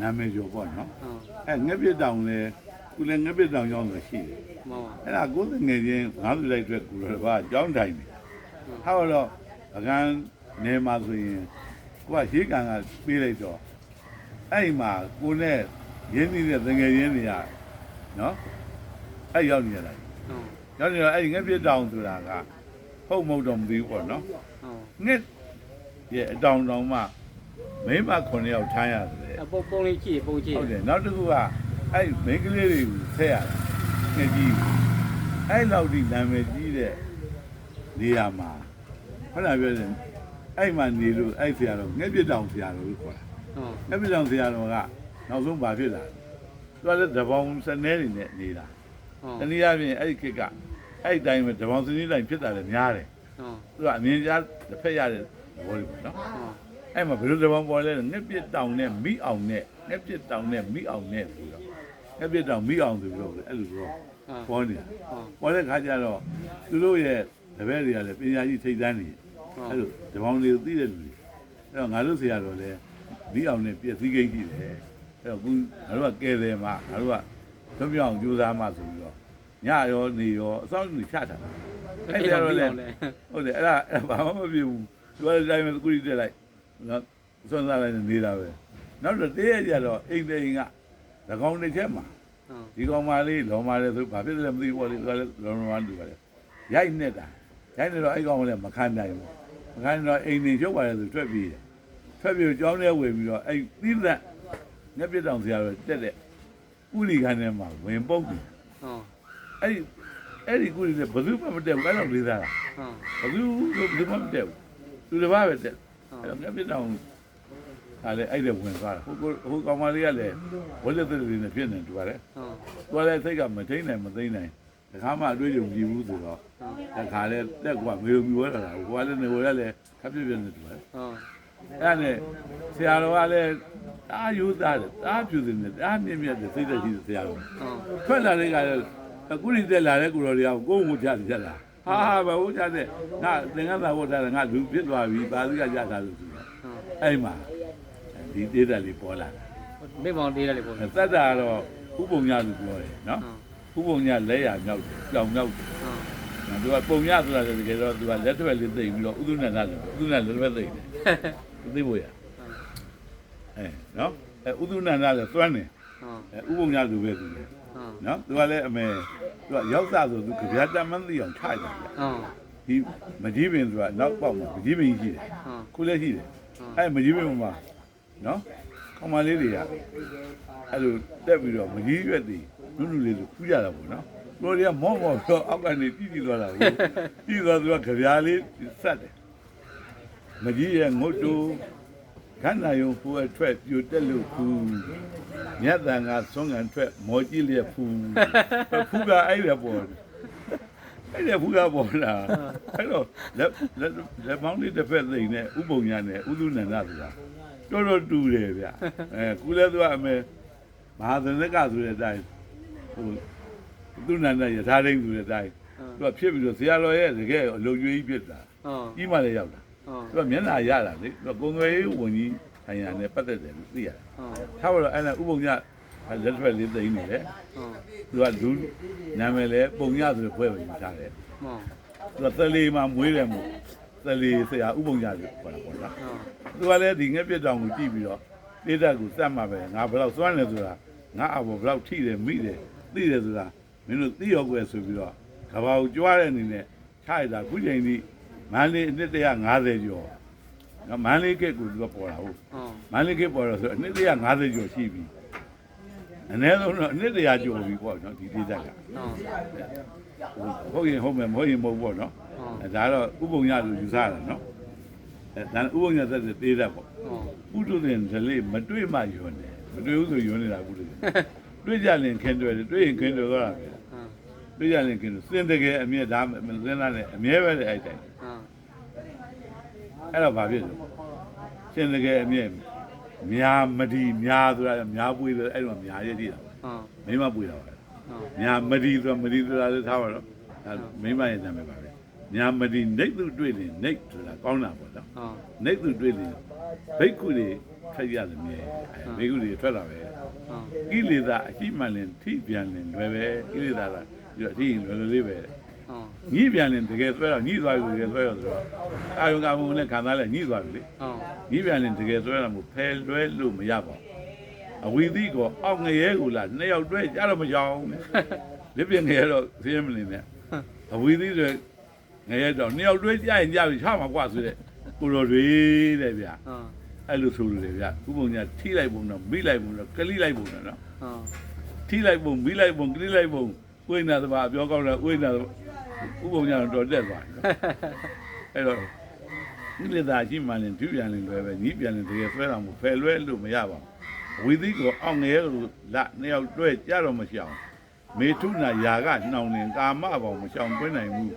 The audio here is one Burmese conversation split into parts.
နာမည်ကျော်ပေါ့နော်ဟုတ်အဲငှက်ပြစ်တောင်လဲကုလည်းငှက်ပြစ်တောင်ရောက်လို့ရှိတယ်မောအဲ့ဒါကိုယ်ငယ်ချင်းငါးစုလိုက်အတွက်ကုလည်းဘာကြောင်းတိုင်နေဟာတော့အကန်နေမှာဆိုရင်ကိုကရှေးကန်ကပေးလိုက်တော့အဲ့ဒီမှာကိုနဲ့ရင်းနှီးတဲ့ငယ်ချင်းတွေကနော်အဲ့ရောက်နေရတာဟုတ်ရောက်နေတော့အဲ့ဒီငှက်ပြစ်တောင်ဆိုတာကဟုတ်မဟုတ်တော့မသိဘူးပေါ့နော်ဟုတ်ငှက်ရဲ့အတောင်တောင်မှ မိန်းမ9ယောက်ထားရတယ်အပုံပုံလေးကြည့်ပုံကြည့်ဟုတ်တယ်နောက်တစ်ခုကအဲ့မိန်းကလေးတွေကိုဆက်ရတာငှက်ကြီးအဲ့လောက်ဒီနာမည်ကြီးတဲ့နေရာမှာဟုတ်လားပြောတယ်အဲ့မှာနေလို့အဲ့ဆရာတော်ငှက်ပြစ်တောင်ဆရာတော်လို့ခေါ်တာဟုတ်ငှက်ပြစ်တောင်ဆရာတော်ကနောက်ဆုံးဘာဖြစ်လာလဲသူကလည်းတဘောင်စနေနေနဲ့နေတာဟုတ်တနည်းအားဖြင့်အဲ့ဒီခေတ်ကအဲ့ဒီတိုင်းပဲတဘောင်စနေတိုင်းဖြစ်တာလည်းများတယ်ဟုတ်သူကအမြင်ကြားတစ်ဖက်ရတဲ့ဘောလေးပေါ့နော်ဟုတ် အဲ့မှာဘယ်လိုတဘောင်ပေါ်လဲငှက်ပြစ်တောင်နဲ့မိအောင်နဲ့ငှက်ပြစ်တောင်နဲ့မိအောင်နဲ့ပြီးတော့ငှက်ပြစ်တောင်မိအောင်ဆိုပြီးတော့အဲ့လိုတော့ပေါ်နေတာဟုတ်ပေါ်တဲ့ခါကျတော့သူတို့ရဲ့တပည့်တွေကလည်းပညာကြီးထိတ်တန်းနေအဲ့လိုတဘောင်တွေကိုသိတဲ့လူတွေအဲ့တော့ငါတို့ဆရာတော်လည်းမိအောင်နဲ့ပြည့်စည်ကိန်းကြည့်တယ်အဲ့တော့ခုငါတို့ကကဲတယ်မှာငါတို့ကသွပြောင်းကြိုးစားမှဆိုပြီးတော့ညရောနေရောအစောင့်နေချတာအဲ့ဆရာတော်လည်းဟုတ်တယ်အဲ့ဒါအဲ့ဒါဘာမှမဖြစ်ဘူးသူကလည်းတိုင်းမဲ့ကုရီတက်လိုက်နော် စွန့်စားလိုက်နေနေတာပဲနောက်တော့တည့်ရကြတော့အိမ်တိန်က၎င်းတစ်ချက်မှာဟုတ်ဒီကောင်မလေးလောမာလေးဆိုဘာဖြစ်လဲမသိဘူးပေါ့လေသူကလည်းလောမာလူပါလေရိုက်နေတာရိုက်နေတော့အဲ့ကောင်ကလည်းမခံနိုင်ဘူးမခံနိုင်တော့အိမ်နေရုပ်ပါလေဆိုထွက်ပြေးတယ်ထွက်ပြေးကြောင်းထဲဝင်ပြီးတော့အဲ့သီးသက်ငှက်ပြစ်တောင်ဆရာတော်တက်တဲ့ကုလီခန်းထဲမှာဝင်ပုတ်တယ်ဟုတ်အဲ့ဒီအဲ့ဒီကုလီနဲ့ဘယ်သူမှမတက်ဘူးအဲ့တော့လေးသားတာဟုတ်ဘယ်သူဘယ်သူမှမတက်ဘူးသူတစ်ပါးပဲတက် ဟုတ်အဲ့တော့ငါပြတောင်ဒါလည်းအဲ့ဒါဝင်သွားတာဟိုကိုဟိုကောင်မလေးကလည်းဝက်လက်သက်တွေနဲ့ဖြစ်နေတူပါတယ်ဟုတ်သူကလည်းစိတ်ကမထိန်နိုင်မသိမ့်နိုင်တခါမှအတွေ့အကြုံကြည့်ဘူးဆိုတော့တခါလည်းတက်ကွာမေယုံမျိုးလာတာဟိုကလည်းနေဝရလည်းခပ်ပြပြနေတူပါတယ်ဟုတ်အဲ့ဒါနဲ့ဆရာတော်ကလည်းတားယူသားတယ်တားပြူတယ်တားမြင့်မြတ်တယ်စိတ်သက်ရှိတယ်ဆရာတော်ဟုတ်ထွက်လာတဲ့ကလည်းအခုရိတက်လာတဲ့ကိုတော်တွေကကိုယ်ကိုကြတယ်ကြလား ဟာဟာဘာဟုတ်ကြတဲ့ငါသင်္ကန်းသာဝတ်ထားတယ်ငါလူဖြစ်သွားပြီပါဠိကကြတာလို့ဆိုတော့ဟုတ်အဲ့မှာဒီတေးတက်လေးပေါ်လာတာမိမောင်တေးရတယ်ပေါ့သတ္တာကတော့ဥပုံညလို့ပြောတယ်နော်ဥပုံညလက်ရမြောက်တယ်ကြောင်မြောက်တယ်ဟုတ်သူကပုံညဆိုတာတကယ်တော့သူကလက်ထွက်လေးသိမ့်ပြီးတော့ဥဒုဏနာလို့ဥဒုဏလက်ထွက်သိမ့်တယ်သိဖို့ရအဲနော်အဲဥဒုဏနာလည်းသွမ်းတယ်ဟုတ်အဲဥပုံညလိုပဲသူလည်းဟုတ်နော်သူကလည်းအမေ သူကရောက်သားဆိုသူကြပြတမ်းမသိအောင်ထားတယ်ဟုတ်ဒီမကြီးပင်ဆိုတာနောက်ပေါက်မှာမကြီးပင်ရှိတယ်ဟုတ်ခုလည်းရှိတယ်အဲမကြီးပင်မှာနော်ကောင်မလေးတွေကအဲ့လိုတက်ပြီးတော့မကြီးရွက်တည်နုနုလေးလိုခူးကြတာပေါ့နော်တို့တွေကမော့မော့တော့အောက်ကနေတီးတီးသွားတာကိုတီးသွားသူကကြပြလေးစက်တယ်မကြီးရဲ့ငုတ်တူ ခန္ဓာယုံဖူအထွက်ပြိုတက်လို့ဖူမြတ်တန်ကသွန်ကန်ထွက်မော်ကြည့်လျက်ဖူဖူကအဲ့ဒါပေါ်တယ်အဲ့ဒါဘူးကပေါ်လာအဲ့တော့လက်လက်လက်မောင်းလေးတစ်ဖက်သိမ့်နဲ့ဥပုံညာနဲ့ဥဒုနန္ဒဆိုတာတော်တော်တူတယ်ဗျအဲကုလည်းသူကအမေမဟာသနကဆိုတဲ့အတိုင်းဟိုဥဒုနန္ဒယထာရင်းဆိုတဲ့အတိုင်းသူကဖြစ်ပြီးတော့ဇေယျတော်ရဲ့တကယ်အလုံကျွေးကြီးဖြစ်တာဟုတ်ကြီးမှလည်းရောက်တာဟုတ် သူကမျက်နှာရတာလေသူကကုံွယ်ရေးဝင်ကြီးဆိုင်ရာနဲ့ပတ်သက်တယ်လို့သိရတယ်ဟုတ်ထားပါတော့အဲ့ဒါဥပုံညာလက်ထွက်လေးသိမ့်နေတယ်ဟုတ်သူကလူနာမည်လဲပုံညဆိုတဲ့ဘွဲပဲယူထားတယ်ဟုတ်သူကသလေးမှာမွေးတယ်မို့သလေးဆရာဥပုံညာလို့ခေါ်တာပေါ့နော်ဟုတ်သူကလည်းဒီငှက်ပြက်တောင်ကိုကြည့်ပြီးတော့တိတက်ကိုစက်မှာပဲငါဘယ်တော့စွမ်းလဲဆိုတာငါအဘောဘယ်တော့ထိတယ်မိတယ်သိတယ်ဆိုတာမင်းတို့သိရောကွယ်ဆိုပြီးတော့ကဘာကိုကြွားတဲ့အနေနဲ့ခြိုက်တာခုချိန်ဒီ မန္တလေးအနှစ်150ကျော်နော်မန္တလေးကက်ကိုသူကပေါ်တာဟုတ်ဟုတ်မန္တလေးကက်ပေါ်တော့ဆိုအနှစ်150ကျော်ရှိပြီအနည်းဆုံးတော့အနှစ်100ကျော်ပြီပေါ့နော်ဒီတိတက်ကဟုတ်ဟုတ်ရင်ဟုတ်မယ်မဟုတ်ရင်မဟုတ်ပေါ့နော်ဟုတ်အဲဒါတော့ဥပုံရလို့ယူဆတာနော်အဲဒါဥပုံရသက်သက်သေးတတ်ပေါ့ဟုတ်ပုထုဇဉ်ဓလေ့မတွေ့မှယွန်းတယ်မတွေ့ဘူးဆိုယွန်းနေတာပုထုဇဉ်တွေ့ကြရင်ခင်တွေ့တယ်တွေ့ရင်ခင်တွေ့သွားတာပဲတွေ့ကြရင်ခင်တွေ့စင်တကယ်အမြဲဒါမစင်လာနဲ့အမြဲပဲလေအဲ့တိုင်းဟုတ် အဲ့တော့ဘာဖြစ်လဲစင်တကယ်အမြဲများမဒီများဆိုတာများပွေးတယ်အဲ့တော့များရည်တည်တာဟုတ်မိမပွေးတာပါဟုတ်ညာမဒီဆိုမဒီဆိုတာလည်းထားပါတော့ဒါမိမရဲ့နာမည်ပါပဲညာမဒီနေသူတွေ့ရင်နေဆိုတာကောင်းတာပေါ့နော်ဟုတ်နေသူတွေ့ရင်ဘိက္ခုတွေထွက်ရတယ်မြေဘေကုတွေထွက်လာပဲဟုတ်ကိလေသာအရှိမှန်ရင်ထိပြန်ရင်လွယ်ပဲကိလေသာကပြီးတော့အရှိရင်လွယ်လွယ်လေးပဲဟုတ် ညှိပြန်ရင်တကယ်ဆွဲတော့ညှိသွားပြီတကယ်ဆွဲတော့ဆိုတော့အာယုံကမှုနဲ့ခံစားလဲညှိသွားပြီလေဟုတ်ညှိပြန်ရင်တကယ်ဆွဲတာမို့ဖယ်လွဲလို့မရပါဘူးအဝီသီကိုအောက်ငရဲကိုလာနှစ်ယောက်တွဲကြတော့မကြောင်လက်ပြငရဲတော့သိရမနေနဲ့အဝီသီဆိုငရဲတော့နှစ်ယောက်တွဲကြရင်ကြပြီချမှာကွာဆိုတဲ့ကိုတော်တွေတဲ့ဗျာဟုတ်အဲ့လိုဆိုလို့လေဗျာဥပုံညာထိလိုက်ပုံတော့မိလိုက်ပုံတော့ကလိလိုက်ပုံတော့နော်ဟုတ်ထိလိုက်ပုံမိလိုက်ပုံကလိလိုက်ပုံဥိနာသဘာပြောကောင်းတယ်ဥိနာ ဥပုံညာတော့တက်သွားတယ်နော်အဲ့တော့နိလေသာရှိမှလည်းဒုပြန်လည်းလွယ်ပဲညီးပြန်လည်းတကယ်ဆွဲတာမို့ဖယ်လွဲလို့မရပါဘူးဝီသီကိုအောင်ငရဲကိုလာနှစ်ယောက်တွဲကြတော့မရှောင်မေထုနာယာကနှောင်နေကာမဘောင်မရှောင်ကွင်းနိုင်ဘူး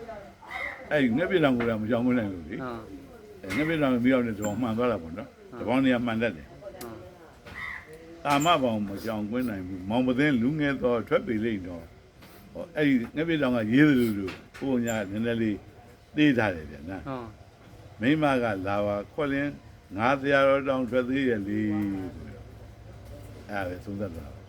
အဲ့ငှက်ပြလောင်ကိုလည်းမရှောင်ကွင်းနိုင်လို့လေဟုတ်အဲ့ငှက်ပြလောင်မပြောင်းနေတော့မှန်သွားတာပေါ့နော်တပေါင်းနေရာမှန်တတ်တယ်ဟုတ်တာမပေါင်မကြောင်ကွင်းနိုင်ဘူးမောင်ပသင်းလူငယ်တော့ထွက်ပေလိမ့်တော့ဟောအဲ့ဒီငှက်ပြေတောင်ကရေးတယ်လို့ လို့ဘုံညာနည်းနည်းလေးသိထားတယ်ဗျာနာဟုတ်မိမကလာပါခွက်လင်းငါးတရားတော်တောင်ထွက်သေးရဲ့လေဆိုတော့အဲ့ဒါပဲသုံးသက်တာပါပါ